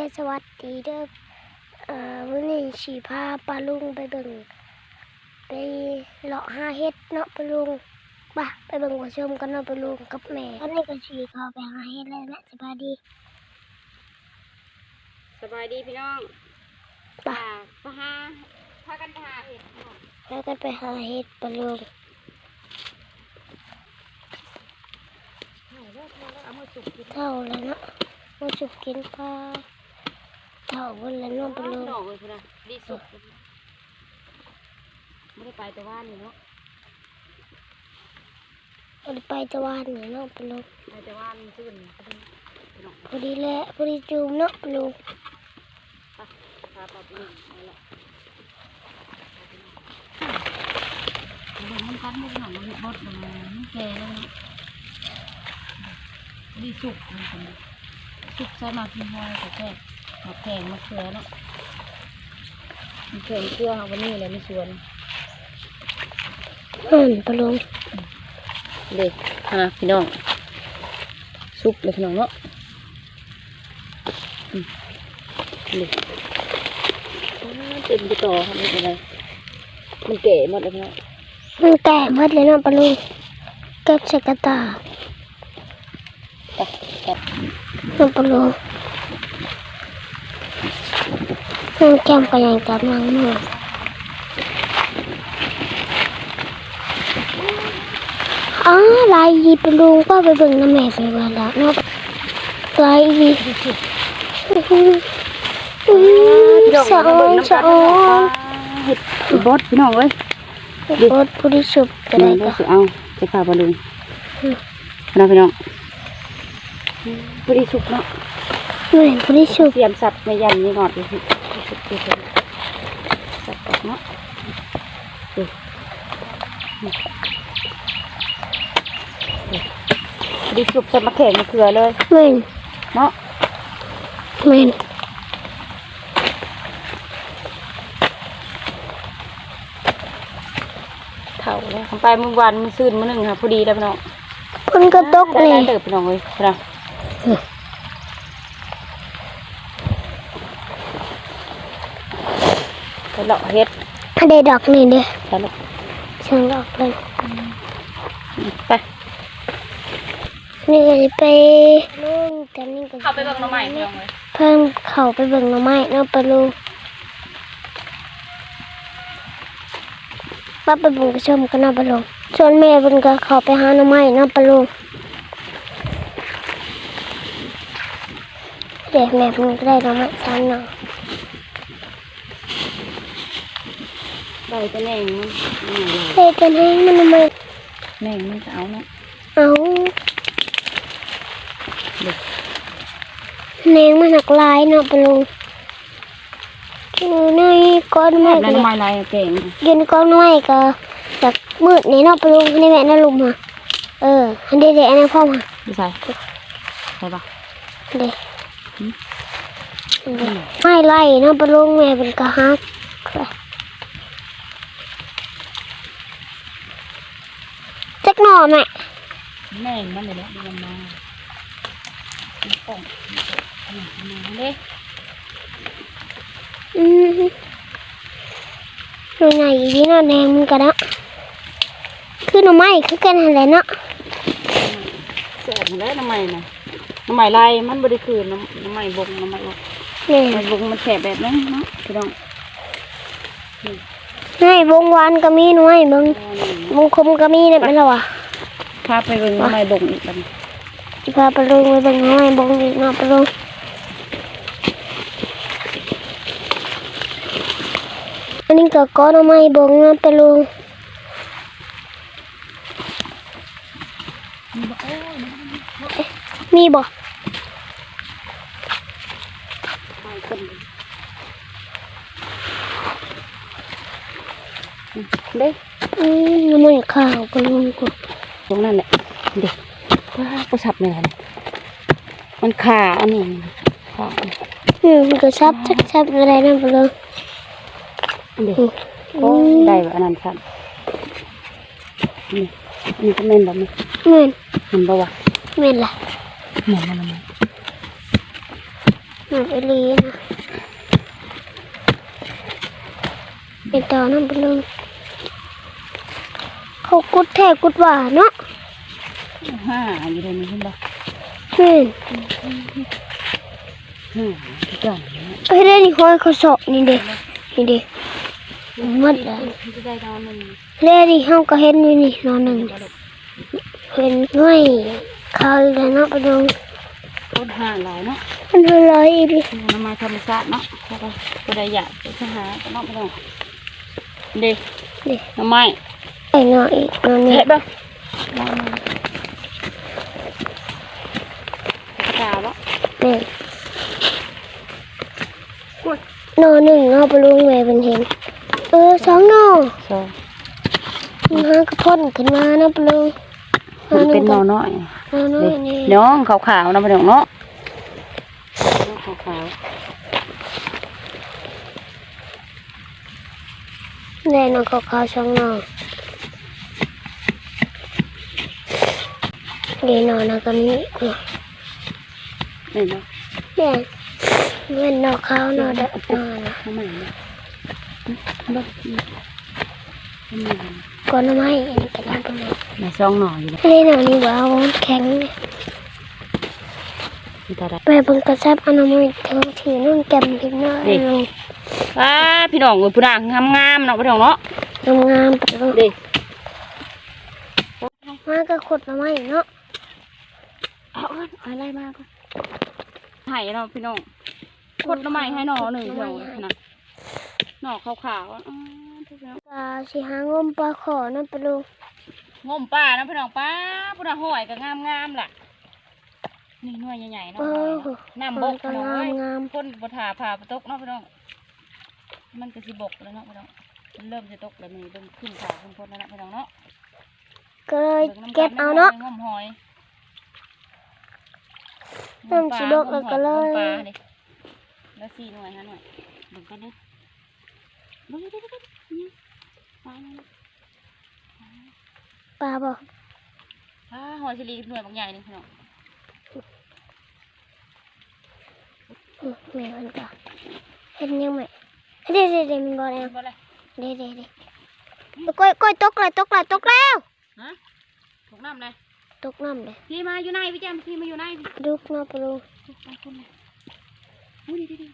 และสวัสดีเด้อเอ่อวันนี้สีพาปลาลุงไปเบิ่งไปเลาะหาเห็ดเนาะปลาลุงป่ะไปเบิ่งผู้ชมกันเนาะปลาลุงกับแม่ตอนนี้ก็สีเขาไปหาเห็ดแล้วแม่สบายดีสบายดีพี่น้องป่ะปะหาพากันไปหาเห็ดพี่น้องแล้วกันไปหาเห็ดปลาลุงเอามือสุกกินเท่าแล้วเนาะมาสุกกินปลา เท่าวันล้วเนาะปลาลุงดอกเลยพี่นะดีสุกไม่ได้ไปต่ว่านี่เนาะเอาได้ไปตะวันนี่นาะปลาลุงไปต่ว่ามันซื่นพอดีแหละพอดีจูมเนาะปลาลุงไปพาปลาไปนึ่งเอาละมันคันมันหนังมันบดมันแก่แล้วนะดีสุกมันสุกใส่มากินหอยแต่แค่ มาแกงมาเขือเนาะมันแกงเกลือเอาวันนี้เลยไม่ชวนอืมปลาลุงเด็กฮะพี่น้องซุปเลยพี่น้องเนาะอืมนี่อ้าวเต็มไปต่อครับนี่อะไรมันเก๋หมดเลยพี่น้องมันแก่หมดเลยเนาะปลาลุงเก็บใส่กระตาไปจับน้ำ ปลาน้ำแก้มก็ยังจับนางมืออ๋อลายยีปลุงก็ไปเบิ่งน้ำแม่ไปว่าแล้วเนาะลายยีอื้อหืออื้อสะออนสะออนเห็ดบดพี่น้องเอ้ยรถผู้ที่สุบก็พี่น้ได้องก็ก็สิเอาไปฝากบอลลูนนะพี่น้องพอดีสุกเนาะไม่เห็นผู้ที่สุบเตรียมสับในยันนี่งอดเลยพี่สุ กๆเลยสับก่อนเนาะดูดีสุกจะมาแข่งมะเขือเลยเห็นเนาะไม่เห็นเท่าเลยทำไปเมื่อวานมันซื่นมื่อหนึ่งค่ะพอดีแล้วพี่น้องคนก็ตกได้นี่ได้เติบพี่น้องเลยน้อ ไปเลาะเฮ็ดถ้าได้ดอกนี่เด้อไปลูกช่างดอกเลยไปนี่ก็จะไปลุงแต่นี่ก็เข้าไปเบิ่งหน่อไม้พี่น้องเลยเพิ่มเข้าไปเบิ่งหน่อไม้เนาะปะลุงป้าไปเบิ่งกระชมกันเนาะปะลุงส่วนแม่เพิ่นก็เข้าไปหาหน่อไม้เนาะปะลุงเด็กแม่เพิ่นก็ได้หน่อไม้สามหน่อ ใบตะแหน่งมันนี่เลยเด็กเป็นให้มันหน่อไม้แหน่งมันจะเอาเนาะเอาเด็กแหนงมันหักลายเนาะปะลุงอยู่ในก้อนไม้แล้ก็วเลยไม้ลายเก่งยืนกองน้อยก็จากมืดนี่เนาะไปลุงนี่แม่น่าลุมค่ะเอออันเด็ดๆอันนั้นพ่อมาพี่ใส่ใส่ปะเด็ไม่ไล่เนาะไปลุงแม่เป็นกระฮัก จักหน่อแม่แหน่งมันเลยแหละดูมันมามันป่องมันเด้อืมหน่อใหญ่ดีเนาะแดงมันก็เนาะคือหน่อไม้คือกันอะไรเนาะเสียบแล้วน้ำใหม่น่ะน้ำใหม่ลายมันบริคือน้ำน้ำใหม่บงน้ำใหม่บงเนี่ยน้ำใหม่บงมันแฉบแบบนั้นเนาะพี่น้อง ให้วงวานก็มีหน่อยมึงวงคมก็มีเนี่ยเป็นไรวะพาไปเบิ่งน้ำใหม่บงอีกบัดนสิพาไปลุงไปเบิ่งหน่อยบงอีกเนาะไปลุงอันนี้ก็ก้อนเอาไม้บงเนาะไปลุงมีบ่ เด้อืมน้ำมันข้าวไปลุงกูตรงนั้นแหละเด็กว้าก็สับเลยอันมันขาอันนี้ขาอันนี้อืมมันก็ชับชับชับอะไรนั่นไปลุงเด็กอืมโอ้ได้แบบอันนั้นสับนี่อันนี้ก็เม่นแบบนี้เหมือนเห็นปะวะเหมือนล่ะเหมือนมันมันหนูเอลีนะเป็นตอนนั้นไปเลย เขากุดแท้กุดหวานเนาะห้าอยู่ในนี้เห็นบ่เห็นห้าก่อนเอ้ยได้นี่ห้อยเขาสอบนี่เด็นี่เด็หมดแล้วจะได้นอนหนึ่งเล่นี่เฮาก็เห็นอยู่นี่นอนหนึ่งเห็นห้อยเขาอีกแล้วเนาะไปดูต้นห้าหลายเนาะมันเป็นไรอีกดิน้ำมาธรรมชาติเนาะแล้วก็ก็ได้อยากไปหาก็น้องไปน้องเด็กเด็น้ำไม้ ไอ้เนาะอีกนอนนี่เห็ดบ้างลองมาตาบ่นี่นอนหนึ่งเนาะไปลุงแม่เป็นเห็น เออสองนอสองมันหากระพ่นขึ้นมาเนาะไปลุงมันเป็นหนอน้อยนอนน้อยนี่น้องขาวๆนะพี่น้องเนาะน้องขาวแน่นอนขาวๆสองนอ เดี๋ยวนอนนะก็มีเออๆนี่เนาะแม่เว้นนอเขานอเด็กนอนนะน้ำไม้เนาะบ้างน้ำไม้ก่อนไม้อันนี้ก็ได้ไปเลยในซองหน่ออยู่เลยอันนี้หน่อยนี่ว้าวมันแข็งได้แม่เบิ่งกระซับอนามัยเธอถือนุ่นแก้มกินหน้านี่าพี่น้องเอ้ยผู้นางงามๆเนาะพี่น้องเนาะงามๆไปเลยดิมาก็ขดหน่อไม้เนาะ อาเอิ้นเอาอะไรมาก่อนไห่เนาะพี่น้องกดน้ำไม้ให้หนอหนึ่งเดียวนะหนอขาวๆอะอ๋อพี่าสิหางมปลาขอนั่นไปลุงงมป้านะพี่น้องป้าผู้นางหอยก็งามๆล่ะนี่หน่วยใหญ่ๆเนาะโอ้โหน้ำบกน้องงาเอ้มยงามคนบถาผ่าปตกเนาะพี่น้อง มันก็สิบกแล้วเนาะพี่น้อง มันเริ่มจะตกแล้วมันเริ่มขึ้นขาขึ้นพ้นแล้วนะพี่น้องเนาะก็เลยเก็บเอาเนาะงมหอย เริ่มสิบกแล้วก็เลยงมปลาดิแล้วสี่หน่วยห้าหน่วยเบิ่งกันเด้อเบิ่งเด้อเด้อเด้อเนี่ยปลาเนี่ยปลาบ่ปลาหอยสิริหน่วยบางใหญ่หนึงพี่น้องอืมแม่มันก็เห็นยังไงเด้เด้เด้มันบ่แล้วบ่เลยเด้เด้เด้ก้อยก้อยตกแล้วตกแล้วตกแล้วฮะถูกน้ำเลย ตกน้ำเลยพี่มาอยู่ในพี่แจมพี่มาอยู่ในพี่ดุกเนาะไปลุงไปคนเลยอุ้ยดีดี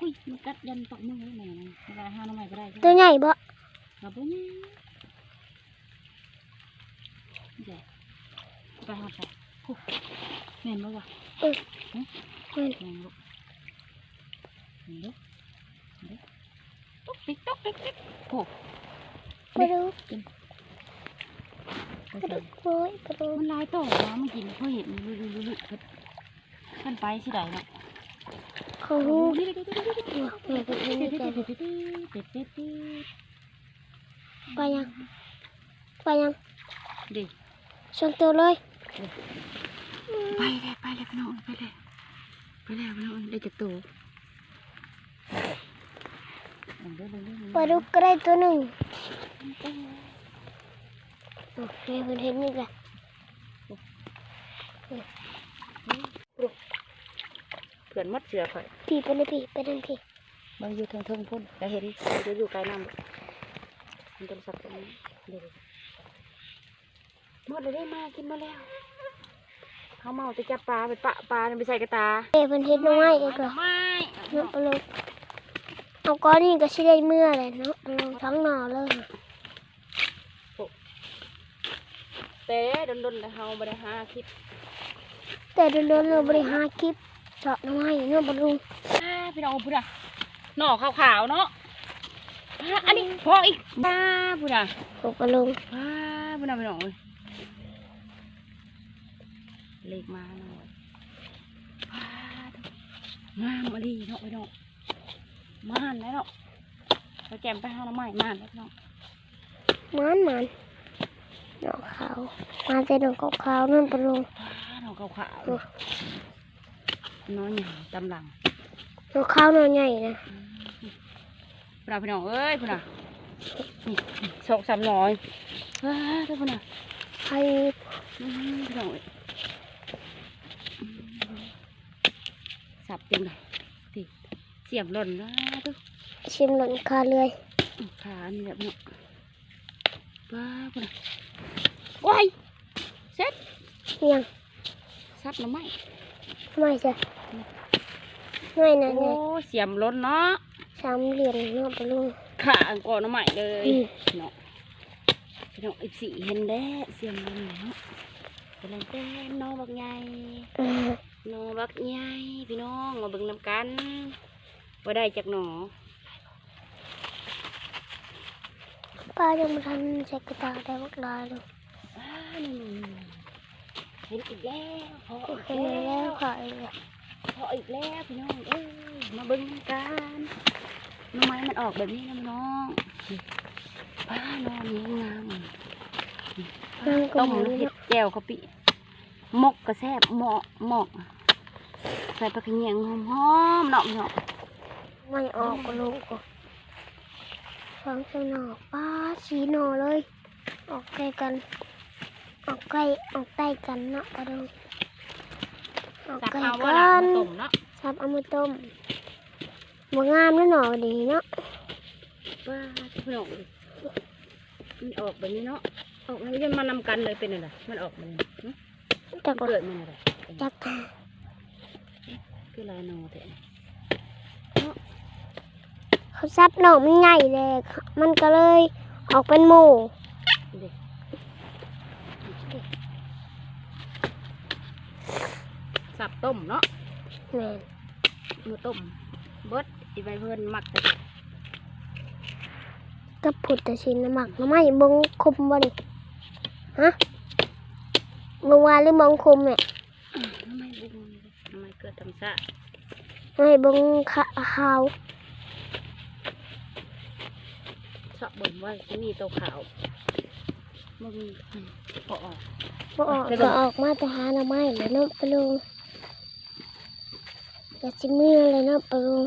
อุ้ยมันกัดยันตกมือเลยแม่นะเวลาห้าน้ำใหม่ก็ได้ใช่ไหมตัวใหญ่บ่ครับผมนี่เดี๋ยวไปหาไปโอ้แม่นบ่วะเออเว้นแม่นบ่เดี๋ยวเดี๋ยวตุ๊กติ๊กตุ๊กติ๊กติ๊กโอ้ไปดู ไปไปใส่ดูโอ้ยไปดูมันลายต่อมามันกินเขาเห็นลุลุลุลุขึ้นไปสิได้เนาะเขาโอ้หูยเดี๋ยวเดี๋ยวเดี๋ยวเดี๋ยวแม่ก็เห็นเดี๋ยวแต่เดี๋ยวเดี๋ยวเดี๋ยวเดี๋ยวเดี๋ยวเดี๋ยวไปยังไปยังดิส่งตัวเลยไปเลยไปเลยพี่น้องไปเลยไปเลยพี่น้องได้จากตัวเดี๋ยวเดี๋ยวเดี๋ยวเดี๋ยวปลาดุกก็ได้ตัวหนึ่ง โอเคเพิ่นเห็นนี่แหละเพื่อนมัดเสือข่อยพี่ไปเลยพี่ไปนั่นพี่บางอยู่ทางเทิงพุ่นแต่เห็นเดี๋ยวอยู่ไกลน้ำมันจะสับตรงนี้เดี๋ยวหมดเลยได้มากินมาแล้วเขาเมาจะจับปลาไปปะปลาไปใส่กระตาเอ้ยเพิ่นเห็นน้องไม้เองเหรอไม่เนาะปลาดุกเอาก้อนนี้ก็สิได้เมื่อเลยเนาะปลาดุกทั้งหน่อเลย แต่โดนๆแต่เฮาไม่ได้หาคลิปแต่เดินๆเราบริหารคลิปเจาะน้องไม้เนาะปลาดุกอ่าพี่น้องพูดอะหน่อขาวๆเนาะอ่าอันนี้พออีกบ้าพูดอะโอ้ปลาดุกบ้าพูดอะพี่น้องเอ้ยเล็กมาหน่อยบ้างามมาดีเนาะพี่น้องม่านแล้วเนาะไปแกมไปหาหน้ำใหม่ม่านแล้วพี่น้อง มันมันห น่อขาว มาแต่หน่อขาวๆนั่นปลาดุกบ้าหน่อขาวๆน้อยใหญ่ตำหลังหน่อขาวหน่อใหญ่นะพูดอะพี่น้องเอ้ยพูดอะนี่สองสามหน่อยว้าเท่าพูดอะใครอืมพี่น้องเอ้ยสับเป็นไงติเสียมหล่นนะทุกชิมหล่นคาเลยขานี่แบบเนาะ ว้าปุ่นว้ายเสร็จยังซับหน่อไม้ไม่จ้ะไม่นะโอ้เนี่ยเสียมหล่นเนาะสามเหรียญเนาะปะลุงขาอังกอร์หน่อไม้เลยอืมเนาะพี่น้องอีกสี่เห็นแด้เสียมหล่นเนาะกำลังเต้นน้องบักใหญ่เออหนอบักใหญ่พี่น้องมาเบิ่งนำกันว่าได้จากหนอ ป้ายังไม่ทันใส่กระตาได้บักลายเลยอ้านี่เห็นอีกแล้วพออีกเห็นแล้แล้ววค่ะเองพออีกแล้วพี่น้องเอ้ยมาเบิ่งนำกันหน้ำไม้มันออกแบบนี้นะพี่น้องนี่ป้าหนอนี้งามนั่งก็ต้มหมูเห็ดแก้วกะปิหมกกระแซบเหมาะเหมาะใส่ปลากระเนียงหอมๆเนาะพี่น้องไม่ออกก็ลุงก็ ฟังเสียงหนอป้าสีหนอเลย ออกใกล้กัน ออกใกล้ออกใกล้กันเนาะปะลุงออกสักใกล้เอาว่ากัหลังนมาต้มเนาะซับเอามาต้มบ่งามแล้วหนอดีเนาะว่าพี่น้องดิมันออกแบบนี้เนาะออกมันจะมานำกันเลยเป็นอะไรมันออกมันหึจักเกิดมันอะไรจักคือลายหนอแต่ เขาซับหนอมันใหญ่เลยมันก็เลยออกเป็นหมู่เด็กสับต้มเนาะแม่นมือต้มเบิดอีใบเพิ่นมักแต่กับผุดแต่ชินน้ำหมักน้ำไม่บงคุมบ่ดิฮะบงวาหรือบงคุมเนี่ยทำไมบุ้งทำไมเกิดทำซะไม่บงขะขาว ชอบบ่นว่าจะมีตัวขาวมึงพอออกบ่ออกไปเบิ่ก็งออกมาแต่หาหน้ำไม้เลยเนาะปะลุงอย่าจิมือเลยเนาะปะลุง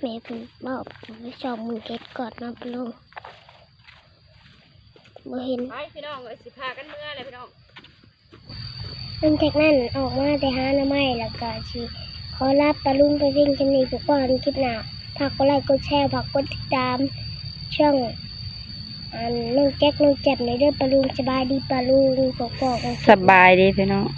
แม่ผมบอกไปชอบมือเก็ดก่อนนะปลุง บ่เห็นไปพี่น้องเอ้ยสิพากันเมื่อเลยพี่น้องหลังจากนั้นออกมาแต่หาหน้าไม้แล้วก็ชีขอลาปลาลุงไปวิ่งจำนีพวกก่อนคลิปหน้าฝากกดไลค์กดแชร์ฝากกดติดตาม ช่องอันน้องแจ็คน้องแจ็บในอยเด้อปลาลุงสบายดีปลาลุงพวกก่อนสบายดีพี่น้อง